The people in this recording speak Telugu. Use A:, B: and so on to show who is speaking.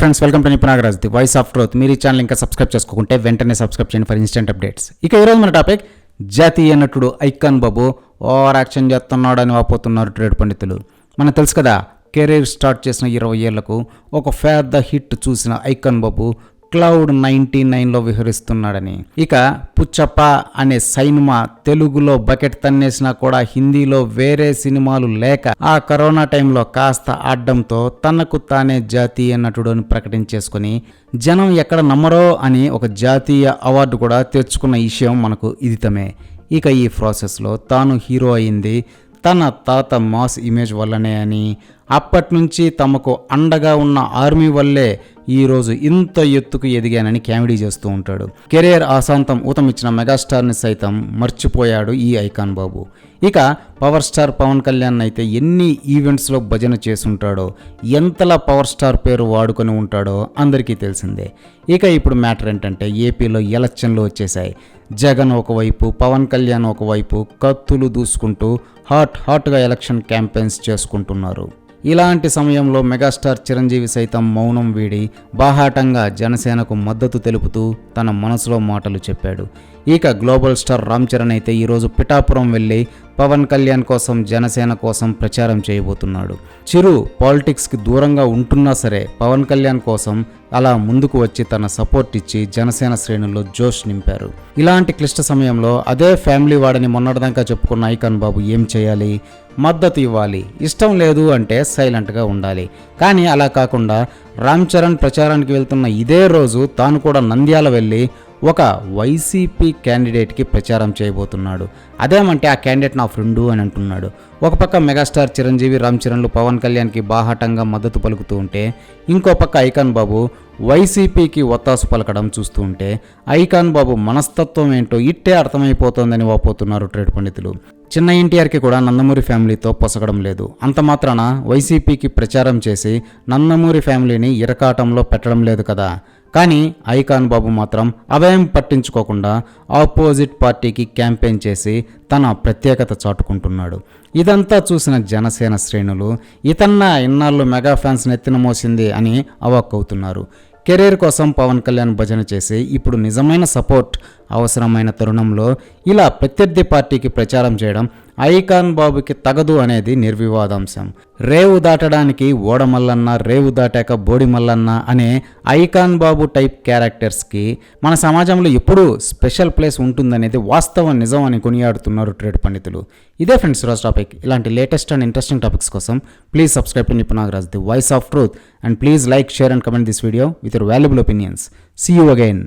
A: Friends welcome to Nipuna Nagaraj the voice of truth మీరు ఈ ఛానల్ ఇంకా సబ్స్క్రైబ్ చేసుకోకుంటే వెంటనే సబ్స్క్రైబ్ చేయండి ఫర్ ఇన్స్టెంట్ అప్డేట్స్ ఇక ఈరోజు మన టాపిక్ జాతీయ నటుడు ఐకాన్ బాబు ఓవర్ యాక్షన్ చేస్తున్నాడు అని వాపోతున్నారు ట్రేడ్ పండితులు. మనకు తెలుసు కదా కెరీర్ స్టార్ట్ చేసిన ఇరవై ఏళ్ళకు ఒక పెద్ద హిట్ చూసిన ఐకాన్ బాబు క్లౌడ్ నైంటీ నైన్లో విహరిస్తున్నాడని. ఇక పుచ్చప్ప అనే సైనిమా తెలుగులో బకెట్ తన్నేసినా కూడా హిందీలో వేరే సినిమాలు లేక ఆ కరోనా టైంలో కాస్త ఆడడంతో తనకు తానే జాతీయ నటుడు అని ప్రకటించేసుకొని జనం ఎక్కడ నమ్మరో అని ఒక జాతీయ అవార్డు కూడా తెచ్చుకున్న విషయం మనకు ఇదితమే. ఇక ఈ ప్రాసెస్లో తాను హీరో అయింది తన తాత మాస్ ఇమేజ్ వల్లనే అని అప్పటి నుంచి తమకు అండగా ఉన్న ఆర్మీ వల్లే ఈరోజు ఇంత ఎత్తుకు ఎదిగానని కామెడీ చేస్తూ ఉంటాడు. కెరీర్ ఆశాంతం ఊతమిచ్చిన మెగాస్టార్ని సైతం మర్చిపోయాడు ఈ ఐకాన్ బాబు. ఇక పవర్ స్టార్ పవన్ కళ్యాణ్ అయితే ఎన్ని ఈవెంట్స్లో భజన చేసుంటాడో ఎంతలా పవర్ స్టార్ పేరు వాడుకొని ఉంటాడో అందరికీ తెలిసిందే. ఇక ఇప్పుడు మ్యాటర్ ఏంటంటే ఏపీలో ఎలక్షన్లు వచ్చేసాయి జగన్ ఒకవైపు పవన్ కళ్యాణ్ ఒకవైపు కత్తులు దూసుకుంటూ హాట్ హాట్గా ఎలక్షన్ క్యాంపెయిన్స్ చేసుకుంటున్నారు. ఇలాంటి సమయంలో మెగాస్టార్ చిరంజీవి సైతం మౌనం వీడి బాహాటంగా జనసేనకు మద్దతు తెలుపుతూ తన మనసులో మాటలు చెప్పాడు. ఇక గ్లోబల్ స్టార్ రామ్ చరణ్ అయితే ఈరోజు పిఠాపురం వెళ్ళి పవన్ కళ్యాణ్ కోసం జనసేన కోసం ప్రచారం చేయబోతున్నాడు. చిరు పాలిటిక్స్కి దూరంగా ఉంటున్నా సరే పవన్ కళ్యాణ్ కోసం అలా ముందుకు వచ్చి తన సపోర్ట్ ఇచ్చి జనసేన శ్రేణుల్లో జోష్ నింపారు. ఇలాంటి క్లిష్ట సమయంలో అదే ఫ్యామిలీ వాడని మొన్నటిదాకా చెప్పుకున్న ఐకాన్ బాబు ఏం చేయాలి? మద్దతు ఇవ్వాలి. ఇష్టం లేదు అంటే సైలెంట్గా ఉండాలి. కానీ అలా కాకుండా రామ్ చరణ్ ప్రచారానికి వెళ్తున్న ఇదే రోజు తాను కూడా నంద్యాల వెళ్ళి ఒక వైసీపీ క్యాండిడేట్కి ప్రచారం చేయబోతున్నాడు. అదేమంటే ఆ క్యాండిడేట్ నా ఫ్రెండు అని అంటున్నాడు. ఒక పక్క మెగాస్టార్ చిరంజీవి రామ్ చరణ్లు పవన్ కళ్యాణ్కి బాహాటంగా మద్దతు పలుకుతూ ఉంటే ఇంకో పక్క ఐకాన్ బాబు వైసీపీకి ఒత్తాసు పలకడం చూస్తూ ఉంటే ఐకాన్ బాబు మనస్తత్వం ఏంటో ఇట్టే అర్థమైపోతోందని వాపోతున్నారు ట్రేడ్ పండితులు. చిన్న ఎన్టీఆర్కి కూడా నందమూరి ఫ్యామిలీతో పొసగడం లేదు. అంత మాత్రాన వైసీపీకి ప్రచారం చేసి నందమూరి ఫ్యామిలీని ఇరకాటంలో పెట్టడం లేదు కదా. కానీ ఐకాన్ బాబు మాత్రం అవేం పట్టించుకోకుండా ఆపోజిట్ పార్టీకి క్యాంపెయిన్ చేసి తన ప్రత్యేకత చాటుకుంటున్నాడు. ఇదంతా చూసిన జనసేన శ్రేణులు ఇతన్న ఇన్నాళ్ళు మెగా ఫ్యాన్స్ నెత్తిన మోసింది అని అవాక్కవుతున్నారు కెరీర్ కోసం పవన్ కళ్యాణ్ భజన చేసి ఇప్పుడు నిజమైన సపోర్ట్ అవసరమైన తరుణంలో ఇలా ప్రత్యర్థి పార్టీకి ప్రచారం చేయడం ఐకాన్ బాబుకి తగదు అనేది నిర్వివాదాంశం. రేవు దాటడానికి ఓడమల్లన్న రేవు దాటాక బోడిమల్లన్న అనే ఐకాన్ బాబు టైప్ క్యారెక్టర్స్కి మన సమాజంలో ఎప్పుడూ స్పెషల్ ప్లేస్ ఉంటుందనేది వాస్తవ నిజం అని కొనియాడుతున్నారు ట్రేడ్ పండితులు. ఇదే ఫ్రెండ్స్ రోజు టాపిక్. ఇలాంటి లేటెస్ట్ అండ్ ఇంట్రెస్టింగ్ టాపిక్స్ కోసం please subscribe to Nipuna Nagaraj the voice of truth. And please like share and comment this video with your valuable opinions. See you again